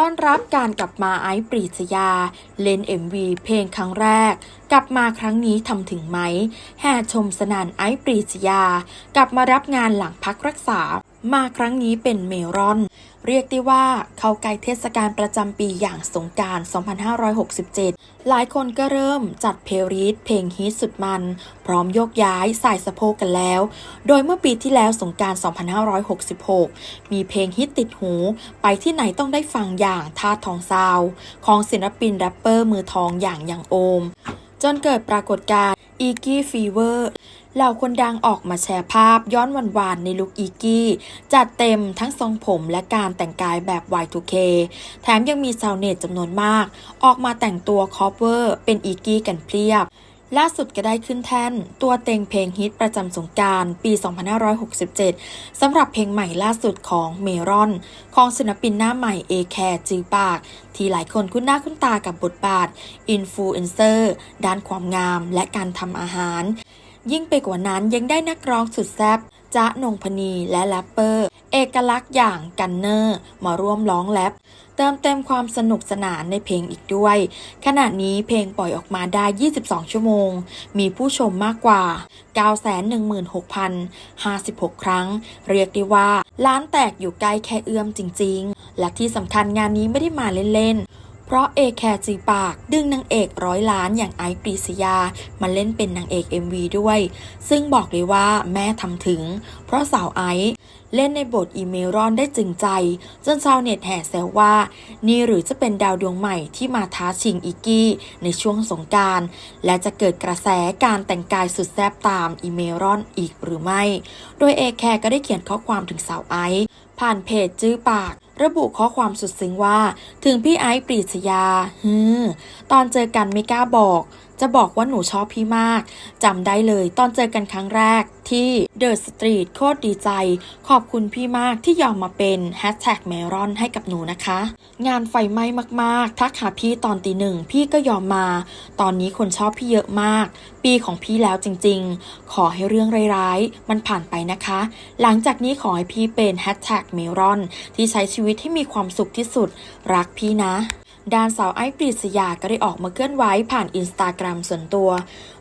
ต้อนรับการกลับมาไอซ์ปรีชยา เล่น MV เพลงครั้งแรก กลับมาครั้งนี้ทำถึงไหมแห่ชมสนานไอซ์ปรีชยา กลับมารับงานหลังพักรักษา มาครั้งนี้เป็นเมรอน เรียกได้ว่าเข้าใกล้เทศกาลประจำปีอย่างสงกราร 2567 หลายคนก็เริ่มจัดเพลย์ลิสเพลงฮิตสุดมัน พร้อมโยกย้ายใส่สะโพกกันแล้ว โดยเมื่อปีที่แล้วสงกราร 2566 มีเพลงฮิตติดหู ไปที่ไหนต้องได้ฟังอย่างท่าทองซาว ของศิลปินแรปเปอร์มือทองอย่างยังโอม จนเกิดปรากฏการณ์อีกี้ฟีเวอร์ เหล่าคนดังออกมาแชร์ภาพย้อนวันวานๆในลุคอีกี้ จัดเต็มทั้งทรงผมและการแต่งกายแบบ Y2K แถมยังมีชาวเน็ตจำนวนมาก ออกมาแต่งตัวคอฟเวอร์เป็นอีกี้กันเพียบล่าสุดก็ได้ขึ้นแท่น ตัวเต็งเพลงฮิตประจำสงการปี 2567 สำหรับเพลงใหม่ล่าสุดของเมรอน ของศิลปินหน้าใหม่เอแคร์จือปาก ที่หลายคนคุ้นหน้าคุ้นตากับบทบาท อินฟลูเอนเซอร์ ด้านความงามและการทำอาหาร ยิ่งไปกว่านั้นยังได้นักร้องสุดแซ่บจ๊ะนงพนีและแรปเปอร์ เอกลักษณ์อย่างกันเนอร์มาร่วมร้องแรปเติมเต็มความสนุกสนานในเพลงอีกด้วย ขณะนี้เพลงปล่อยออกมาได้ 22 ชั่วโมง มีผู้ชมมากกว่า 916,056 ครั้ง เรียกได้ว่า ล้านแตกอยู่ใกล้แค่เอื้อมจริง ๆ และที่สำคัญงานนี้ไม่ได้มาเล่น ๆ เพราะเอแคร์จีปากดึงนางเอกร้อยล้านอย่างไอซ์ปรีศยา มาเล่นเป็นนางเอก MV ด้วย ซึ่งบอกเลยว่าแม่ทำถึง เพราะสาวไอซ์เล่นในบทอีเมลรอนได้จึงใจ จนชาวเน็ตแห่แซวว่า นี่หรือจะเป็นดาวดวงใหม่ที่มาท้าชิงอีกกี้ ในช่วงสงการ และจะเกิดกระแสการแต่งกายสุดแซ่บตามอีเมลรอนอีกหรือไม่ โดยเอแคร์ก็ได้เขียนข้อความถึงสาวไอซ์ผ่านเพจจื้อปาก ระบุข้อความสุดซึ้งว่า ถึงพี่ไอซ์ปรีชยาฮือตอนเจอกันไม่กล้าบอก จะบอกว่าหนูชอบพี่มากจำได้เลยตอนเจอกันครั้งแรกที่เดอะสตรีทโคตรดีใจ ขอบคุณพี่มากที่ยอมมาเป็นแฮชแท็กเมรอนให้กับหนูนะคะ งานไฟไหม้มากๆ ทักหาพี่ตอนตีหนึ่งพี่ก็ยอมมา ตอนนี้คนชอบพี่เยอะมาก ปีของพี่แล้วจริงๆ ขอให้เรื่องร้ายๆ มันผ่านไปนะคะ หลังจากนี้ขอให้พี่เป็นแฮชแท็กเมรอนที่ใช้ชีวิตให้มีความสุขที่สุด รักพี่นะ ด้านสาวไอซ์ปรีศยาก็ได้ออกมาเคลื่อนไหวผ่านอินสตาแกรมส่วนตัว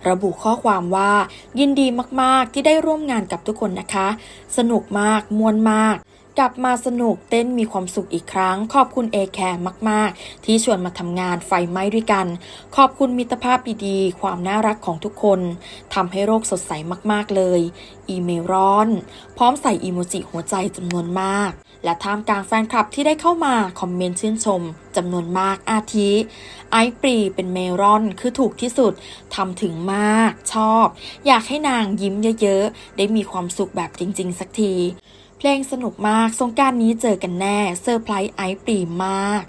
ระบุข้อความว่า ยินดีมากๆที่ได้ร่วมงานกับทุกคนนะคะ สนุกมากมวนมาก กลับมาสนุกเต้นมีความสุขอีกครั้ง ขอบคุณเอแคร์มาก ๆ ที่ชวนมาทำงานไฟไหม้ด้วยกัน ขอบคุณมิตรภาพดีๆ ความน่ารักของทุกคนทำให้โลกสดใสมากๆเลย อีเมลร้อน พร้อมใส่อีโมจิหัวใจจำนวนมาก และท่ามกลางแฟนคลับที่ได้เข้ามาคอมเมนต์ชื่นชมจำนวนมากอาทิ ไอปรีเป็นเมรอนคือถูกที่สุดทำถึงมากชอบ อยากให้นางยิ้มเยอะๆ ได้มีความสุขแบบจริง ๆ สักที เพลงสนุกมากสงการนี้เจอกันแน่เซอร์ไพรส์ไอปรีมาก